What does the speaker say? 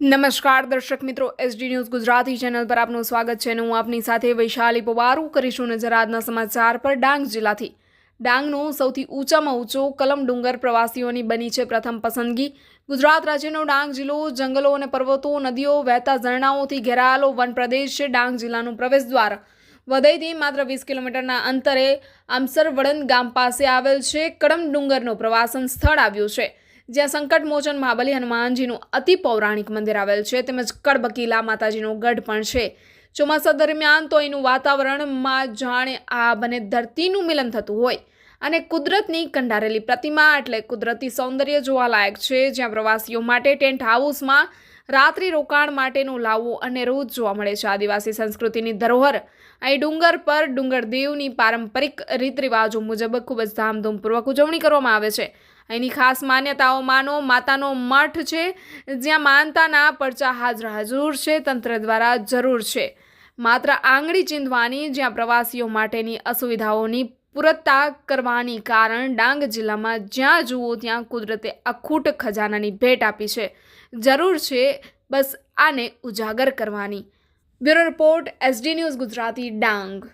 નમસ્કાર દર્શક મિત્રો એસડી ન્યૂઝ ગુજરાતી ચેનલ પર આપનું સ્વાગત છે અને હું આપની સાથે વૈશાલી પવારું કરીશું નજર આજના સમાચાર પર ડાંગ જિલ્લાથી. ડાંગનો સૌથી ઊંચામાં ઊંચો કલમ ડુંગર પ્રવાસીઓની બની છે પ્રથમ પસંદગી. ગુજરાત રાજ્યનો ડાંગ જિલ્લો, જંગલો અને પર્વતો, નદીઓ, વહેતા ઝરણાઓથી ઘેરાયેલો વન પ્રદેશ છે ડાંગ જિલ્લાનું પ્રવેશ દ્વાર. વધઈથી માત્ર વીસ કિલોમીટરના અંતરે આમસરવડન ગામ પાસે આવેલ છે કડમ ડુંગરનો પ્રવાસન સ્થળ આવ્યું છે. જ્યાં સંકટ મોચન મહાબલી હનુમાનજીનું અતિ પૌરાણિક મંદિર આવેલ છે, તેમજ કડબકીલા માતાજીનો ગઢ પણ છે. ચોમાસા દરમિયાન તો અહીંનું વાતાવરણમાં જાણે આ બને ધરતીનું મિલન થતું હોય અને કુદરતની કંડારેલી પ્રતિમા એટલે કુદરતી સૌંદર્ય જોવાલાયક છે, જ્યાં પ્રવાસીઓ માટે ટેન્ટ હાઉસમાં રાત્રિ રોકાણ માટેનું લાવવું અને રોજ જોવા મળે છે. આદિવાસી સંસ્કૃતિની ધરોહર અહીં ડુંગર પર ડુંગર દેવની પારંપરિક રીત રિવાજો મુજબ ખૂબ જ ધામધૂમપૂર્વક ઉજવણી કરવામાં આવે છે. અહીંની ખાસ માન્યતાઓમાંનો માતાનો મઠ છે, જ્યાં માનતાના પરચા હાજર હાજર છે, તંત્ર દ્વારા જરૂર છે. માત્ર આંગળી ચીંધવાની, જ્યાં પ્રવાસીઓ માટેની અસુવિધાઓની પૂરતા કરવાની કારણ ડાંગ જિલ્લામાં જ્યાં જુઓ ત્યાં કુદરતે અખૂટ ખજાનાની ભેટ આપી છે. જરૂર છે, બસ આને ઉજાગર કરવાની. Bureau report, SD news Gujarati Dang.